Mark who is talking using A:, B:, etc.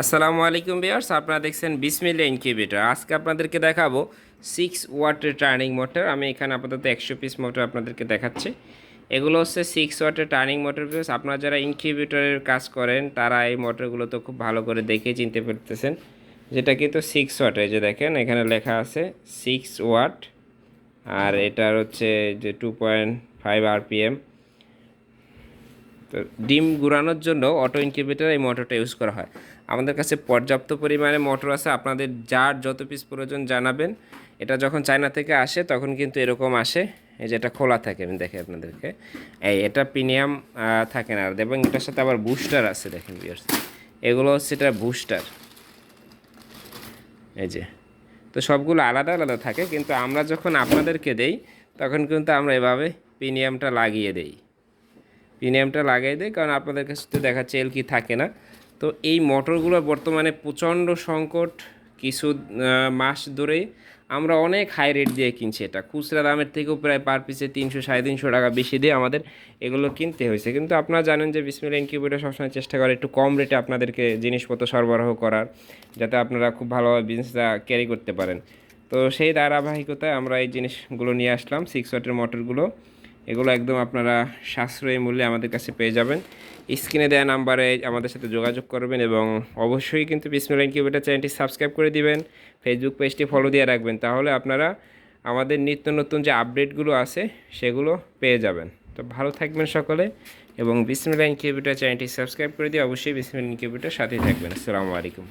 A: আসসালামু আলাইকুম বিয়ার্স আপনারা দেখছেন বিসমিল্লা ইনকিউবেটর। আজকে আপনাদেরকে দেখাবো সিক্স ওয়াটের টার্নিং মোটর আমি এখানে আপাতত একশো পিস মোটর আপনাদেরকে দেখাচ্ছি। এগুলো হচ্ছে সিক্স ওয়াটের টার্নিং মোটর বিয়ার্স আপনারা যারা ইনকিউবেটরের কাজ করেন, তারা এই মোটরগুলো তো খুব ভালো করে দেখে চিনতে পারতেছেন। যেটা কিন্তু সিক্স ওয়াট এই যে দেখেন, এখানে লেখা আছে সিক্স ওয়াট আর এটার হচ্ছে যে টু পয়েন্ট ফাইভ আরপিএম ডিম গুড়ানোর জন্য অটো ইনকিউবেটর এই মোটরটা ইউজ করা হয়। আমাদের কাছে পর্যাপ্ত পরিমাণে মোটর আছে, আপনাদের যার যত পিস প্রয়োজন জানাবেন। এটা যখন চায়না থেকে আসে, তখন কিন্তু এরকম আসে, এই যে এটা খোলা থাকে, আমি দেখি আপনাদেরকে। এই এটা প্রিমিয়াম থাকে না। এবং এটার সাথে আবার বুস্টার আছে, দেখেন বিয়ার্স এগুলো হচ্ছে এটা বুস্টার এই যে। তো সবগুলো আলাদা আলাদা থাকে, কিন্তু আমরা যখন আপনাদেরকে দেই, তখন কিন্তু আমরা এভাবে প্রিমিয়ামটা লাগিয়ে দেই। প্রিমিয়ামটা লাগিয়ে দেয়, কারণ আপনাদের কাছে তো দেখাচ্ছে এল কি থাকে না। তো এই মোটরগুলো বর্তমানে প্রচণ্ড সংকট কিছু মাস ধরেই। আমরা অনেক হাই রেট দিয়ে কিনছি এটা। খুচরা দামের থেকেও প্রায় পার পিসে তিনশো, সাড়ে তিনশো টাকা বেশি দিয়ে আমাদের এগুলো কিনতে হয়েছে। কিন্তু আপনারা জানেন যে বিসমিল ইনকিউবেটার সবসময় চেষ্টা করে একটু কম রেটে আপনাদেরকে জিনিসপত্র সরবরাহ করার, যাতে আপনারা খুব ভালোভাবে বিজনেসটা ক্যারি করতে পারেন। তো সেই ধারাবাহিকতায় আমরা এই জিনিসগুলো নিয়ে আসলাম সিক্স ওয়াটের মোটরগুলো এগুলো একদম আপনারা সাশ্রয়ী মূল্যে আমাদের কাছে পেয়ে যাবেন। স্ক্রিনে দেওয়া নাম্বারে আমাদের সাথে যোগাযোগ করবেন এবং অবশ্যই কিন্তু বিসমিল ইনকিউবেটার চ্যানেলটি সাবস্ক্রাইব করে দিবেন ফেসবুক পেজটি ফলো দিয়ে রাখবেন, তাহলে আপনারা আমাদের নিত্য নতুন যে আপডেটগুলো আছে, সেগুলো পেয়ে যাবেন। তো ভালো থাকবেন সকলে এবং বিসমিল ইনকিউবেটার চ্যানেলটি সাবস্ক্রাইব করে দিয়ে অবশ্যই বিসমিল ইনকিউবেটার সাথেই থাকবেন। আসসালামু আলাইকুম।